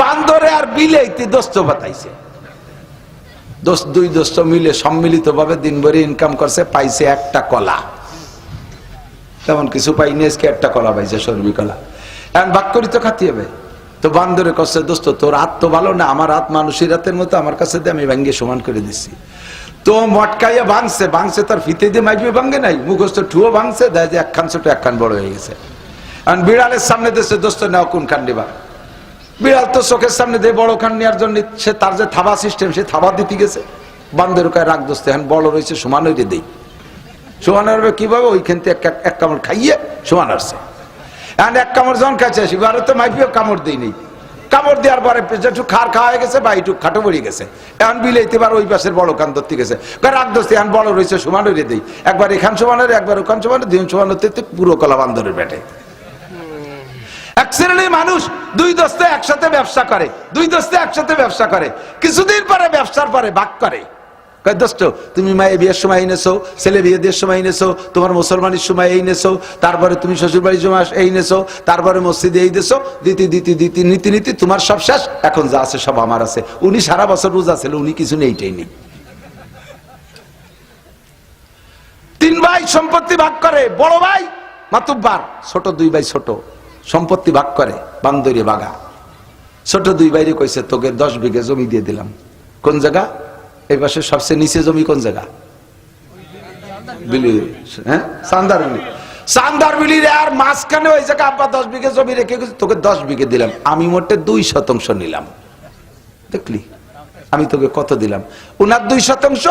বান্দরে আর বিলেইতে দোস্ত বাতাইছে। দোস্ত, দুই দোস্ত মিলে সম্মিলিত ভাবে দিন ভরে ইনকাম করছে, পাইছে একটা কলা। তেমন কিছু পাইনি, আজকে একটা কলা পাইছে, সর্বি কলা। এখন ভাগ করি তো খাতি হবে। তো বান্দরে কষ্ট দোস্ত, তোর হাত তো ভালো না, আমার হাত মানুষের হাতের মতো, আমার কাছে দিয়ে আমি ভাঙ্গে সমান করে দিচ্ছি তো মটকাইয়া ভাঙছে ভাঙছে, তার ফিতে দিয়ে মাইপে ভাঙ্গে নাই, মুখস্থ ঠুয়ো ভাঙছে, দেয় যে একখান ছোট একখান বড় হয়ে গেছে। এখন বিড়ালের সামনে দেশে দোস্ত নেওয়া কোন নিবা বিড়াল তো চোখের সামনে দিয়ে বড় খান নেওয়ার জন্য সে তার যে থাবা সিস্টেম, সে থাবা দিতে গেছে। বান্ধের কায় রাগ দোস্ত, এখন বড় রয়েছে সমান হইতে দেই। সমান হবে কীভাবে? ওইখান থেকে এক- কামড় খাইয়ে সমান আসছে। এখন এক কামড় যখন খাইছে এবারে তো মাইপিও কামড় দিই নেই। কামড় দেওয়ার পরে একটু খার খাওয়া হয়ে গেছে বা একটু খাটো পড়ে গেছে। এখন বিলাইতে পারে ওই পাশের বড় কান ধরতে গেছে। রাগ দোস্ত, এখন বড় রয়েছে সমান হইতে দেই। একবার এখান সমান একবার ওখান সমান দুজন সমান হতে পুরো কলা বান্ধরের পেটে এক শ্রেণির মানুষ দুই দোস্তে একসাথে ব্যবসা করে, দুই দস্তে একসাথে ব্যবসা করে, কিছুদিন পরে ব্যবসার পরে ভাগ করে। তুমি মায়ের বিয়ের সময় এনেছো, ছেলে বিয়ে দেওয়ার সময় এনেছো, তোমার মুসলমানের সময় এই নেছো তারপরে তুমি শ্বশুর বাড়ির সময় এই নেছো তারপরে মসজিদে এই দেছো, দিতি দিতি দিতি, নীতি নীতি, তোমার সব শেষ, এখন যা আছে সব আমার আছে। উনি সারা বছর রোজা ছিল, উনি কিছু নেই এইটাই নেই। তিন ভাই সম্পত্তি ভাগ করে, বড় ভাই মাতুব্বার, ছোট দুই ভাই ছোট। সম্পত্তি ভাগ করে বান্দরি বাগা। ছোট দুই ভাইরে কইছে, তোকে দশ বিঘে জমি দিয়ে দিলাম। কোন জায়গা? এই পাশে সবচেয়ে নিচে জমি কোন জায়গা? হ্যাঁ? আর মাঝখানে ওই জায়গা দশ বিঘে জমি তোকে দশ বিঘে দিলাম। আমি মোটে দুই শতাংশ নিলাম। দেখলি? আমি তোকে কত দিলাম? দুই শতাংশ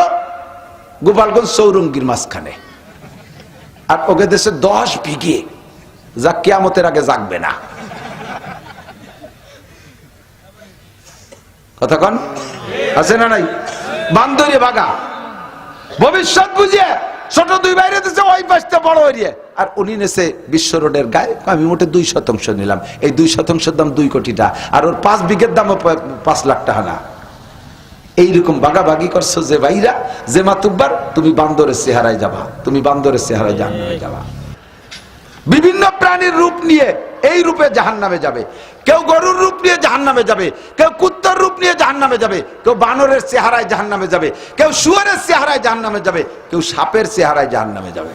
গোপালগঞ্জ সৌরঙ্গীর মাঝখানে। আর ওকে দেশে দশ বিঘে। যা কেয়ামতের আগে জাগবে না। কথা কন? আছে না নাই? বান্দরে বাগা। ভবিষ্যৎ বুঝিয়ে ছোট দুই বাইরে দিচ্ছে ওই পাশটা বড় হইয়ে আর উনি নেছে বিশ্ব রোডের গায়ে আমি মোটে দুই শতাংশ নিলাম। এই দুই শতাংশের দাম দুই কোটি টাকা আর ওর পাঁচ বিঘের দাম পাঁচ লাখ টাকা না। এইরকম বাগাবাগি করছ যে ভাইরা, যে মাতুব্বার, তুমি বান্দরের চেহারায় যাবা, তুমি বান্দরের চেহারায় জাহান্নামে যাবা। বিভিন্ন প্রাণীর রূপ নিয়ে এই রূপে জাহান নামে যাবে। কেউ গরুর রূপ নিয়ে জাহান নামে যাবে, কেউ কুত্তার রূপ নিয়ে জাহান নামে যাবে, কেউ বানরের চেহারায় জাহান নামে যাবে, কেউ শুয়ারের চেহারায় জাহান নামে যাবে, কেউ সাপের চেহারায় জাহান নামে যাবে।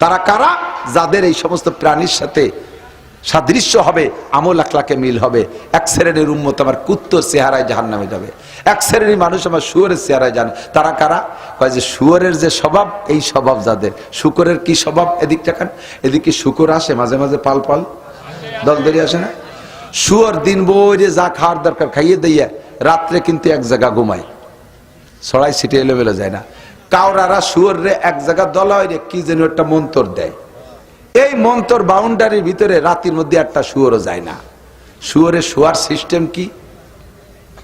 তারা কারা? যাদের এই সমস্ত প্রাণীর সাথে সাদৃশ্য হবে আমল আখলাকে মিল হবে, এক শ্রেণির উম্মত আমার কুত্তর চেহারায় জাহান নামে যাবে। এক শ্রেণির মানুষ আমার শুয়োরের চেহারায় জানে। তারা কারা? কয় যে শুয়োরের যে স্বভাব, এই স্বভাব যাদের। শুকরের কি স্বভাব এদিক টাকান এদিকে শুকর আসে, মাঝে মাঝে পাল পাল। দল দলি আসে না? শুয়োর দিন বইরে যা খাওয়ার দরকার, খাইয়ে দিয়ে রাত্রে কিন্তু এক জায়গা ঘুমায়। ছড়াই ছিটে এলোমেলো যায় না। কাউরারা শুয়োর রে এক জায়গা দলা রে, কি যেন একটা মন্তর দেয়। এই মন্তর বাউন্ডারির ভিতরে রাতের মধ্যে একটা শুয়োরও যায় না। শুয়োরের শোয়ার সিস্টেম কি?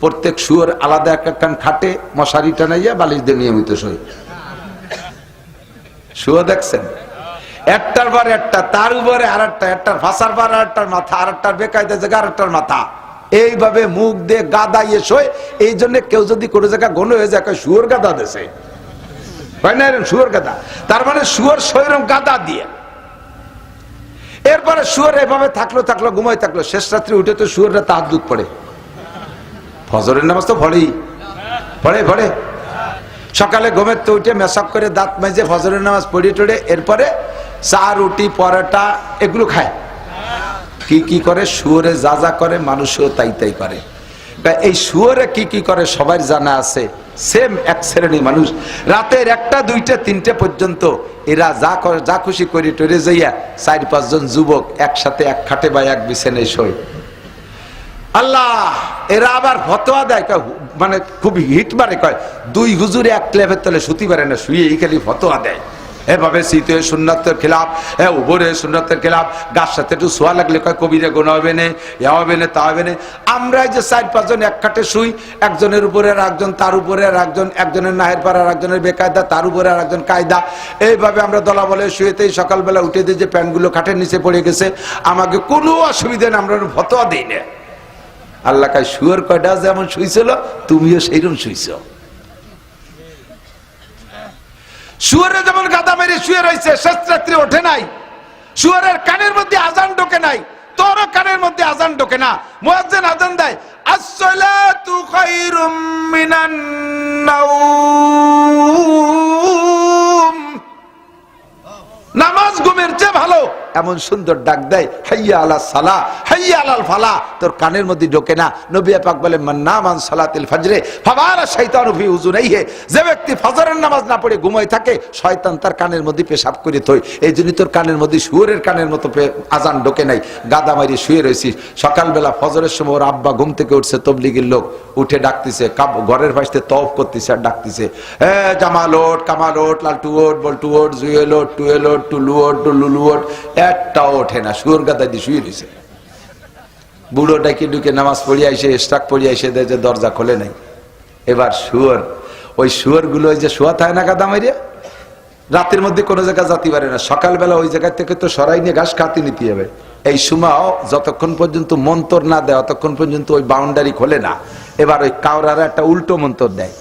প্রত্যেক শুয়োর আলাদা এক একখান খাটে, মশারি টানাইয়া বালিশ দিয়ে নিয়মিত শোয়। শুয়ো দেখছেন? একটার পর একটা, তার উপরে আর একটা একটার ফাঁসার পর আর একটার মাথা আর একটার বেকায়দা জায়গা আর একটার মাথা। এইভাবে মুখ দিয়ে গাদাইয়ে শোয়, এই জন্য কেউ যদি কোনো জায়গা ঘন হয়ে যায় শুয়োর গাদা দেশে হয় শুয়োর গাদা? তার মানে শুয়োর শরীরম গাদা দিয়ে। এরপরে শুয়োর এভাবে থাকল থাকল ঘুমাই থাকল, শেষ রাত্রে উঠে তো শুয়োররা তাহার দুধ পড়ে। ফজরের নামাজ তো পড়েই। পড়ে পড়ে। সকালে ঘুমের তো উঠে মেশাক করে দাঁত মেজে ফজরের নামাজ পড়িয়ে টড়ে এরপরে চা, রুটি, পরোটা এগুলো খায়। কি কি করে? শুয়োরে যা যা করে মানুষও তাই তাই করে। এই শুয়োরে কি কি করে সবার জানা আছে? সেম এক শ্রেণি মানুষ। রাতের একটা, দুইটা, তিনটে পর্যন্ত এরা যা যা খুশি করে টরে যাইয়া চার, পাঁচজন যুবক একসাথে এক খাটে বা এক বিছানায় শোয়। আল্লাহ, এরা আবার ফতোয়া দেয় মানে খুব হিট মারে, কয়, দুই হুজুরে এক ক্লেভের তলে শুতি পারে না শুয়ে খালি ফতোয়া দেয়। এভাবে শীতে সুন্নতের খেলাফ হ্যাঁ উপরে সুন্নতের খেলাফ গাছ সাথে একটু শোয়া লাগলে, কয়, কবিরে গোনা হবে না ইয়া হবে না, তা হবে না। আমরা যে চার পাঁচজন এক খাটে শুই, একজনের উপরে আর একজন, তার উপরে আর একজন, একজনের নাহের পাড়া আর একজনের বেকায়দা, তার উপরে আর একজন কায়দা। এইভাবে আমরা দলা বলে শুয়েতেই সকালবেলা উঠে দিয়ে যে প্যান্টগুলো খাটের নিচে পড়ে গেছে, আমাকে কোনো অসুবিধা নেই আমরা ফতোয়া দিই না। আল্লাহ কায়, শুয়োর কয়টা যেমন শুইছিল? তুমিও সেইরকম শুইছ। শুয়ারে যেমন গাদা মেরে শুয়ে রয়েছে, শেষ রাত্রে ওঠে নাই। শুয়ারের কানের মধ্যে আজান ঢোকে নাই, তোরও কানের মধ্যে আজান ঢোকে না। মুয়াজ্জিন আজান দেয়, আসসালাতু খায়রুম মিনান নাওম। নামাজ ঘুমের চেয়ে ভালো। এমন সুন্দর ডাক দেয়, হাইয়া আলা সালা, হাইয়া আলাল ফালা। তোর কানের মধ্যে ঢোকে না। নবী পাক বলে মান্নামান সালাতিল ফাজরে ফাবারা শয়তানু ফি উজুনাইহি যে ব্যক্তি ফজরের নামাজ না পড়ে ঘুমায় থাকে, শয়তান তার কানের মধ্যে পেশাব করে থই এই জন্য তোর কানের মধ্যে শুয়োরের কানের মতো আজান ঢোকে নাই। গাদা মারি শুয়ে রয়েছিস সকালবেলা ফজরের সময় ওর আব্বা ঘুম থেকে উঠছে, তবলিগের লোক উঠে ডাকতেছে ঘরের পাশে তফ করতেছে আর ডাকতেছে। এ, জামাল ওট কামাল ওট লালটু ওট বল্টু ওট জুয়েল ওট টুলু ওট টুলুলু ওট একটাও ওঠে না, শুয়োর গাদা দিয়ে শুয়ে রয়েছে। বুড়ো ডাকি ঢুকে নামাজ পড়িয়ে আইসে স্টাক পড়িয়ে আইসে দেয় যে দরজা খোলে নাই। এবার শুয়োর, ওই শুয়োরগুলো যে শোয়া থাকে না গাদা মারিয়া রাতের মধ্যে কোনো জায়গায় যাতে পারে না। সকালবেলা ওই জায়গা থেকে তো সরাই নিয়ে ঘাস খাতে নিতে হবে। এই সুমাও যতক্ষণ পর্যন্ত মন্তর না দেয় ততক্ষণ পর্যন্ত ওই বাউন্ডারি খোলে না। এবার ওই কাউরারা একটা উল্টো মন্তর দেয়।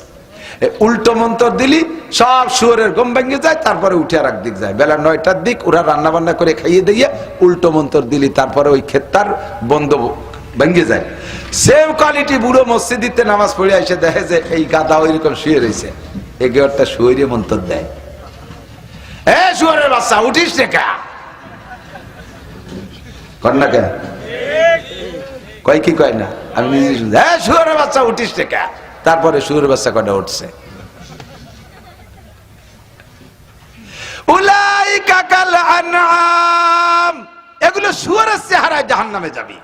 উল্টো মন্তর দিলি, সব শুয়ারের গম ভেঙে যায়, তারপরে উঠে আর দিক যায়। বেলা নয়টার দিক ওরা রান্না বান্না করে খাইয়ে দিয়ে উল্টো মন্তর দিলি, তারপরে ওই ক্ষেত্রার বন্ধ ভেঙে যায়। সেম কোয়ালিটি বুড়ো মসজিদিতে নামাজ পড়ে এসে দেখে যে এই গাদা ওইরকম শুয়ে রয়েছে এগারোটা শুয়ে মন্তর দেয়। এ শুয়ারের বাচ্চা, উঠিস রে কা। কর না কেন কয় কি কয় না? আমি নিজে শুনছি। হ্যাঁ শুয়ারের বাচ্চা, উঠিস রে কা। তারপরে সুর বাচ্চা কটা উঠছে? উলাই কাকাল আনআম। এগুলো শুয়ারের চেহারায় জাহান্নামে যাবি।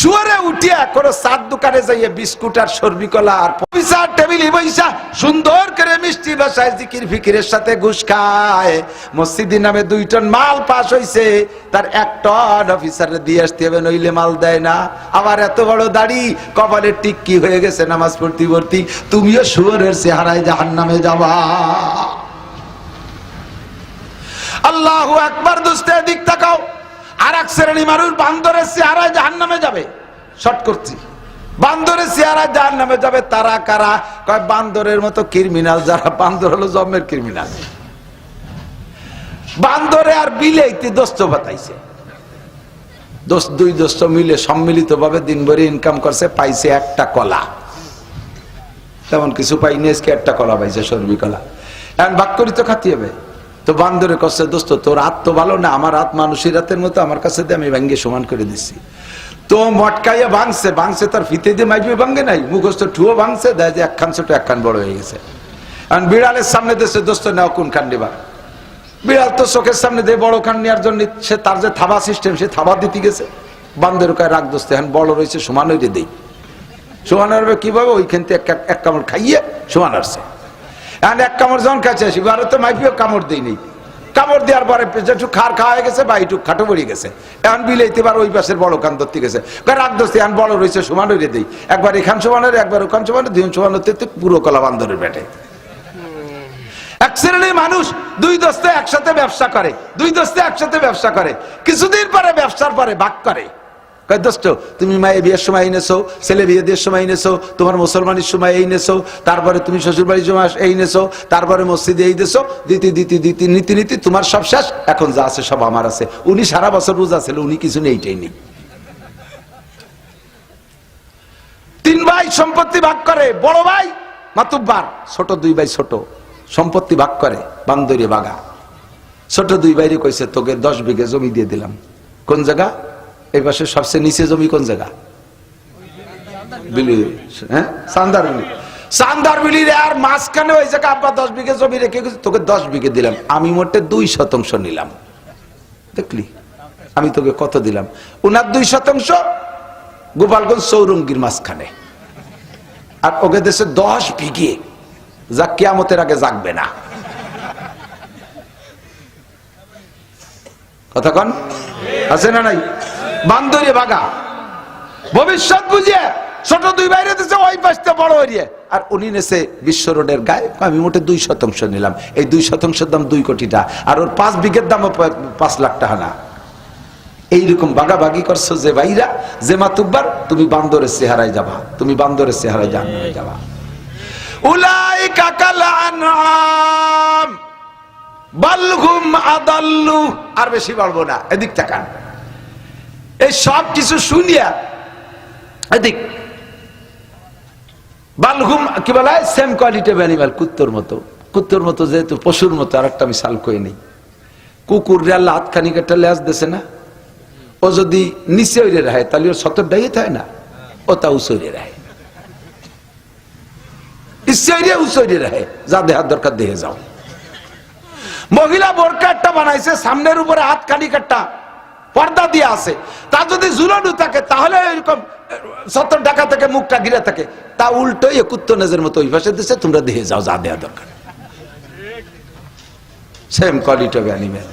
শুয়ারে উঠিয়া কোনো সাত দোকানে যাইয়ে বিস্কুট আর সর্বিকলা আর পয়সার টেবিলে বৈশা সুন্দর করে মিষ্টি ভাষায় জিকির ফিকিরের সাথে ঘুষ খায়। মসজিদের নামে দুই টন মাল পাস হইছে, তার এক টন অফিসারে দিয়ে আসতে হবে, নইলে মাল দেয় না। আবার এত বড় দাড়ি, কপালে টিক্কি হয়ে গেছে নামাজ পড়তে পড়তে। তুমিও শুয়ারের চেহারায় জাহান নামে যাবা। আল্লাহ একবার দুস্তে দিক তাকাও। আর এক শ্রেণি মানুষ বান্দরের চেহারায় জাহান নামে যাবে। শর্ট করছি। বান্দরের চেহারায় জাহান নামে যাবে, তারা কারা? কয়, বান্দরের মতো ক্রিমিনাল যারা, বান্দর হলো জন্মের ক্রিমিনাল বান্দরে আর বিলেইতে দোস্ত বাতাইছে দোস্ত, দুই দোস্ত মিলে সম্মিলিত ভাবে দিনভরে ইনকাম করছে, পাইছে একটা কলা। তেমন কিছু পাইনি, আজকে একটা কলা পাইছে, সর্বি কলা। এখন বাক করি তো খাতি হবে। তো বান্দরে কষ্ট দোস্ত, তোর হাত তো ভালো না, আমার হাত মানুষের হাতের মতো, আমার কাছে দিয়ে আমি ভেঙ্গে সমান করে দিচ্ছি তো মটকাইয়া ভাঙছে ভাঙছে, তার ফিতে দিয়ে মাইপে ভাঙ্গে নাই, মুখস্থ ঠুয়ো ভাঙছে, দেয় যে একখান ছোট, একখান বড় হয়ে গেছে। এখন বিড়ালের সামনে দেশে দোস্ত নেওয়া কোন খান নেবা। বিড়াল তো চোখের সামনে দিয়ে বড় খান নেওয়ার জন্য সে তার যে থাবা সিস্টেম সে থাবা দিতে গেছে। বান্দের কায় রাগ দোস্ত, এখন বড় রয়েছে, সমান হইতে দেই। সমান হবে কীভাবে? ওইখান থেকে এক এক কামড় খাইয়ে সমান আসছে। এখন এক কামড় যখন কাছে আসি এবারে তো মাইপিও কামড় দিই নেই কামড় দেওয়ার পরে একটু খার খাওয়া হয়ে গেছে, বা একটু খাটো পড়ে গেছে। এখন বিলাইতে পার ওই পাশের বড় কান ধরতে গেছে। রাগ দোস্তি এখন বড় রয়েছে, সমান হইতে দেই। একবার এখান সমান হলে একবার ওখান সমান দুজন সমান হতে পুরো কলা বান্দরের পেটে। এক শ্রেণির মানুষ দুই দোস্তে একসাথে ব্যবসা করে, দুই দোস্তে একসাথে ব্যবসা করে। কিছুদিন পরে ব্যবসার পরে ভাগ করে। দোস্ত, তুমি মায়ের বিয়ের সময় এনেছো, ছেলে সময় এনেছো, তোমার মুসলমানের সময় এই নেছো তারপরে তুমি শ্বশুর বাড়ির সময় এই নেছো তারপরে মসজিদে এই দিতি দিতি দিতি তোমার সব শেষ, এখন যা আছে সব আমার আছে। উনি সারা বছর রোজা ছিল, উনি কিছু নেই তিন ভাই সম্পত্তি ভাগ করে, বড় ভাই মাতুব্বার ছোট দুই ভাই ছোট, সম্পত্তি ভাগ করে, বান্দরে বাগা। ছোট দুই ভাইরে কইছে, তোকে দশ বিঘে জমি দিয়ে দিলাম। কোন জায়গা? এই পাশে সবচেয়ে নিচে জমি কোন জায়গা? বিলি হ্যাঁ? সান্দার বিলি। সান্দার বিলির আর মাঝখানে ওই জায়গা আব্বা দশ বিঘে জমি রেখে তোকে দশ বিঘে দিলাম। আমি মোটে দুই শতাংশ নিলাম। দেখলি? আমি তোকে কত দিলাম? উনার দুই শতাংশ গোপালগঞ্জ সৌরঙ্গীর মাঝখানে। আর ওকে দেশে দশ বিঘে। যা কেয়ামতের আগে জাগবে না। কথা কন? আছে না নাই? বান্দরে বাগা। ভবিষ্যৎ বুঝিয়ে ছোট দুই বাইরে দিচ্ছে ওই পাশটা বড় এরিয়া আর উনি নেছে বিশ্ব রোডের গায়ে। আমি মোটে দুই শতাংশ নিলাম। এই দুই শতাংশের দাম দুই কোটিটা আর ওর পাঁচ বিঘের দামও পাঁচ লাখ টাকা না। এইরকম বাগাবাগি করছ যে ভাইরা, যে মাতুব্বার, তুমি বান্দরের চেহারায় যাবা। তুমি বান্দরের চেহারায় জাহান্নামে যাবা। উলাইকা কাল আনআম বালহুম আদাল্লু। আর বেশি বাড়বো না। এদিক তাকান। এই সব কিছু শুনিয়া এদিক, বালহুম কি বলা? সেম কোয়ালিটি অ্যানিমাল কুত্তর মতো। কুত্তর মতো যেহেতু, পশুর মতো আর একটা মিশাল কই নেই। কুকুর রে আল্লাহ হাতখানি একটা লেজ দেছে না? ও যদি নিচে ওইরে রাহে, তাহলে ওর সতর ডাইয়ে থাকে না? ও তা উসইরে রাহে। ইচ্ছে উসইরে রাহে। যা দেহার দরকার, দেহে যাও। মহিলা বোরকা একটা বানাইছে, সামনের উপরে হাত কানি কাটটা পর্দা দিয়ে আছে। তা যদি ঝুলানো থাকে, তাহলে এরকম সত্তর টাকা থেকে, মুখটা ঘিরে থাকে। তা উল্টোই কুত্ত নেজের মতো ওই দিছে, তোমরা দেখে যাও, যা দেওয়া দরকার। সেম কোয়ালিটি অফ অ্যানিমেল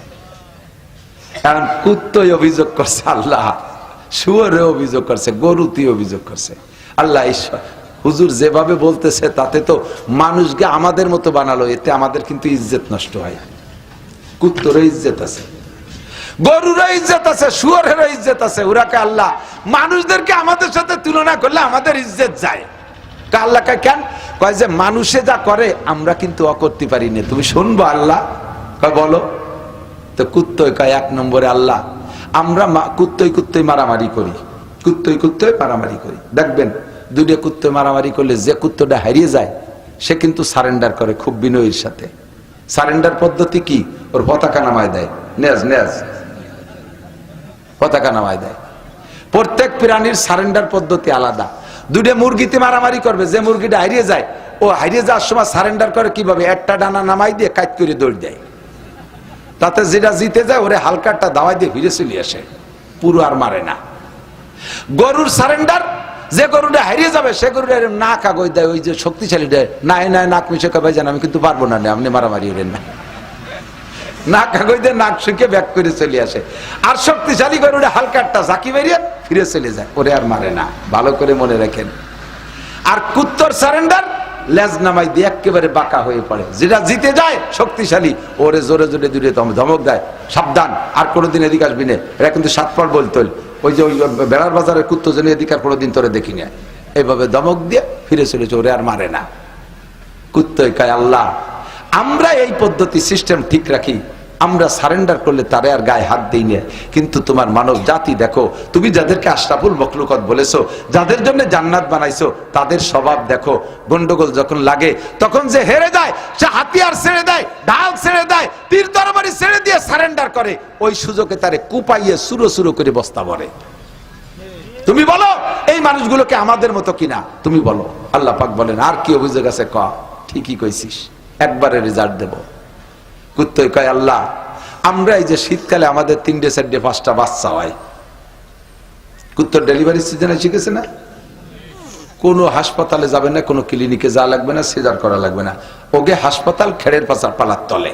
এখন কুত্তই অভিযোগ করছে আল্লাহ শুয়ারে অভিযোগ করছে গরুতি অভিযোগ করছে। আল্লাহ ঈশ্বর হুজুর যেভাবে বলতেছে, তাতে তো মানুষকে আমাদের মতো বানালো, এতে আমাদের কিন্তু ইজ্জত নষ্ট হয়। কুত্তর ইজ্জত আছে। গরুরও ইজ্জত আছে, শুয়ারেরও ইজ্জত আছে। ওরাকে আল্লাহ, মানুষদেরকে আমাদের সাথে তুলনা করলে আমাদের ইজ্জত যায়। তা আল্লাহ কয়, কেন? কয় যে, মানুষে যা করে, আমরা কিন্তু অকরতে পারি না। তুমি শুনব, আল্লাহ। কয়, বলো। তো কুত্তই কয়, এক নম্বরে, আল্লাহ, আমরা কুত্তই কুত্তই মারামারি করি। কুত্তই কুত্তই মারামারি করি। দেখবেন দুটো কুত্তে মারামারি করলে যে কুত্তটা হারিয়ে যায়, সে কিন্তু সারেন্ডার করে খুব বিনয়ের সাথে। সারেন্ডার পদ্ধতি কি? ওর পতাকা নামায় দেয়। নেজ নেজ। পতাকা নামায় দেয়। প্রত্যেক প্রাণীর সারেন্ডার পদ্ধতি আলাদা। দুটো মুরগিতে মারামারি করবে যে মুরগিটা হারিয়ে যায় ও হারিয়ে যাওয়ার সময় সারেন্ডার করে কীভাবে? একটা ডানা নামাই দিয়ে কাজ করে দৌড় দেয়। তাতে যেটা জিতে যায় ওরে হালকাটা দাওয়াই দিয়ে ফিরে চলে আসে। পুরো আর মারে না। গরুর সারেন্ডার যে গরুটা হারিয়ে যাবে সে গরুটা না কাগজ দেয় ওই যে শক্তিশালী দেয় নাই নাই নাক মিশে কবে জান আমি কিন্তু পারব নে, আপনি মারামারি হলেন না। নাক কাগজ নাক শুকে ব্যাক করে চলে আসে। আর শক্তিশালী গরুটা হালকা একটা জাকি বেরিয়ে ফিরে চলে যায়। ওরে আর মারে না, ভালো করে মনে রাখেন। আর কুত্তর সারেন্ডার লেজ নামাই দিয়ে একেবারে বাঁকা হয়ে পড়ে। যেটা জিতে যায় শক্তিশালী, ওরে জোরে জোরে দূরে ধম- ধমক দেয়। সাবধান, আর কোনোদিন এদিকে আসবি না। এরা কিন্তু সাতপর বলতো ওই যে ওই বেড়ার বাজারের কুত্তো যেন এদিকে আর কোনোদিন তোরে দেখি না। এইভাবে ধমক দিয়ে ফিরে চলেছে, ওরে আর মারে না। কুত্তই কায়, আল্লাহ আমরা এই পদ্ধতি সিস্টেম ঠিক রাখি। আমরা সারেন্ডার করলে তারে আর গায়ে হাত দিই না। কিন্তু তোমার মানব জাতি দেখো, তুমি যাদেরকে আশরাফুল মখলুকত বলেছ, যাদের জন্য জান্নাত বানাইছো, তাদের স্বভাব দেখো। গন্ডগোল যখন লাগে, তখন যে হেরে যায়, সে হাতিয়ার ছেড়ে দেয়, ঢাল ছেড়ে দেয়, তীর তরবারি ছেড়ে দিয়ে সারেন্ডার করে। ওই সুযোগে তারে কুপাইয়ে সুরো সুরো করে বস্তা ভরে। তুমি বলো, এই মানুষগুলোকে আমাদের মতো কিনা? তুমি বলো। আল্লাহ পাক বলেন, আর কি অভিযোগ আছে? ক। ঠিকই কইছিস। একবারে রেজাল্ট দেব। কুত্তই কয়, আল্লাহ, আমরা এই যে শীতকালে আমাদের তিনটে, চারটে, পাঁচটা বাচ্চা হয়, কুত্তর ডেলিভারি সিজনে শিখেছে না? কোনো হাসপাতালে যাবে না, কোনো ক্লিনিকে যা লাগবে না, সিজার করা লাগবে না। ওকে হাসপাতাল খেড়ের পাশা পালার তলে।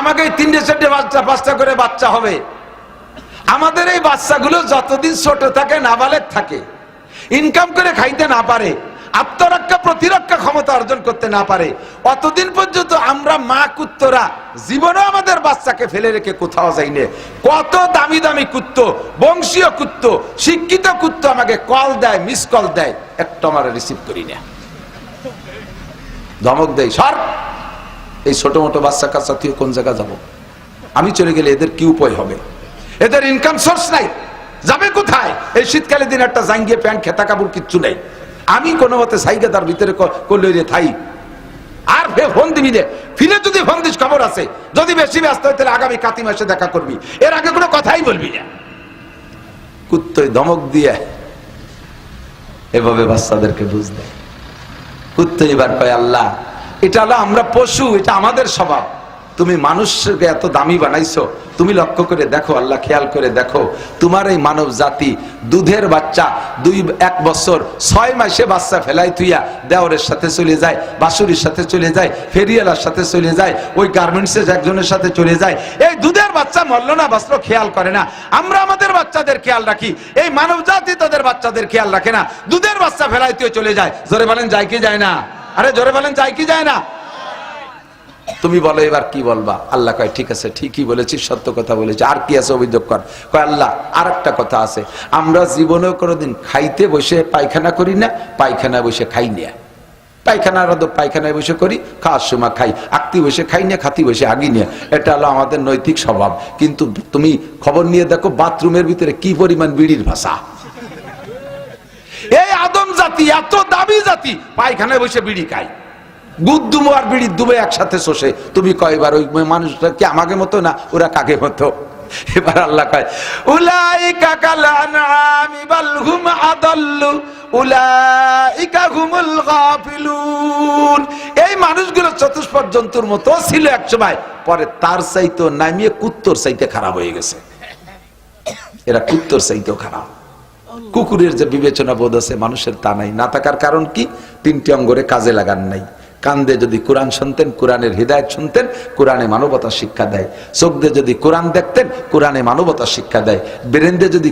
আমাকে এই তিনটে, চারটে বাচ্চা, পাঁচটা করে বাচ্চা হবে। আমাদের এই বাচ্চাগুলো যতদিন ছোট থাকে, নাবালেক থাকে ইনকাম করে খাইতে না পারে, আত্মরক্ষা প্রতিরক্ষা ক্ষমতা অর্জন করতে না পারে। অতদিন পর্যন্ত আমরা মা কুত্তরা জীবনেও আমাদের বাচ্চাকে ফেলে রেখে কোথাও যাই না কত দামি দামি কুত্ত, বংশীয় কুত্ত, শিক্ষিত কুত্ত আমাকে কল দেয় মিস কল দেয়, একটা আমরা রিসিভ করি না। ধমক দেয়, সর, এই ছোট মোটো বাচ্চা কাচ্চা, তুই কোন জায়গা যাব? আমি চলে গেলে এদের কি উপায় হবে? এদের ইনকাম সোর্স নাই, যাবে কোথায়? এই শীতকালে দিন একটা জাঙ্গিয়ে প্যান্ট খেতা কাপড় কিচ্ছু নেই। আমি কোনো মতে সাইকে তার ভিতরে করলে থাই। আর ফে ফোন দিবি রে ফিরে যদি ফোন দিস, খবর আছে। যদি বেশি ব্যস্ত হয়, তাহলে আগামী কাতি মাসে দেখা করবি। এর আগে কোনো কথাই বলবি না। কুত্তই ধমক দিয়ে এভাবে বাচ্চাদেরকে বুঝ দেয়। কুত্তো এবার কয়, আল্লাহ, এটা হলো আমরা পশু, এটা আমাদের স্বভাব। তুমি মানুষকে এত দামি বানাইছো, তুমি লক্ষ্য করে দেখো, আল্লাহ খেয়াল করে দেখো, তোমার এই মানব জাতি দুধের বাচ্চা, দুই, এক বছর, ছয় মাসে বাচ্চা ফেলাই তুইয়া দেওরের সাথে চলে যায়, বাসুরির সাথে চলে যায় ফেরিয়ালার সাথে চলে যায়, ওই গার্মেন্টসের একজনের সাথে চলে যায়, এই দুধের বাচ্চা মরল না বাঁচলো খেয়াল করে না। আমরা আমাদের বাচ্চাদের খেয়াল রাখি, এই মানব জাতি তাদের বাচ্চাদের খেয়াল রাখে না। দুধের বাচ্চা ফেলাই তুই চলে যায়। জোরে বলেন, যায় কি যায় না? আরে জোরে বলেন, যায় কি যায় না? তুমি বলো, এবার কি বলবা? আল্লাহ কয়, ঠিক আছে, ঠিকই বলেছি সত্য কথা বলেছি আর কি আছে অভিযোগ কর? কয়, আল্লাহ আর একটা কথা আছে। আমরা জীবনেও কোনোদিন খাইতে বসে পায়খানা করি না পায়খানা বসে খাই না। পায়খানার আদব পায়খানায় বসে করি, খাওয়ার সময় খাই। আকতি বসে খাই না, খাতি বসে আগি নিয়ে এটা হলো আমাদের নৈতিক স্বভাব। কিন্তু তুমি খবর নিয়ে দেখো, বাথরুমের ভিতরে কি পরিমাণ বিড়ির ভাষা। এই আদম জাতি, এত দামি জাতি, পায়খানায় বসে বিড়ি খায়। গুদ্দুম আর বিড়ি দুবে একসাথে শোষে। তুমি কয়বার ওই মানুষটা কি আমাকে মতো না ওরা কাকে মতো? এবার আল্লাহ কয়, উলাইকা কাল আনআমি বাল হুম আদাল্লু, উলাইকা হুমুল গাফিলুন। এই মানুষগুলো চতুষ্পদ জন্তুর মতো ছিল একসময় পরে তার চাইতো নামিয়ে কুত্তর চাইতে খারাপ হয়ে গেছে। এরা কুত্তর চাইতেও খারাপ। কুকুরের যে বিবেচনা বোধ আছে, মানুষের তা নাই। না থাকার কারণ কি? তিনটি অঙ্গরে কাজে লাগান নাই। কান্দে যদি কোরআন শুনতেন, কোরআনের হৃদায়ত শুনতেন, কোরআনে মানবতা শিক্ষা দেয়। চোখ দিয়ে যদি কোরআন দেখতেন, কোরআনে মানবতা শিক্ষা দেয়। বেরেন্দে যদি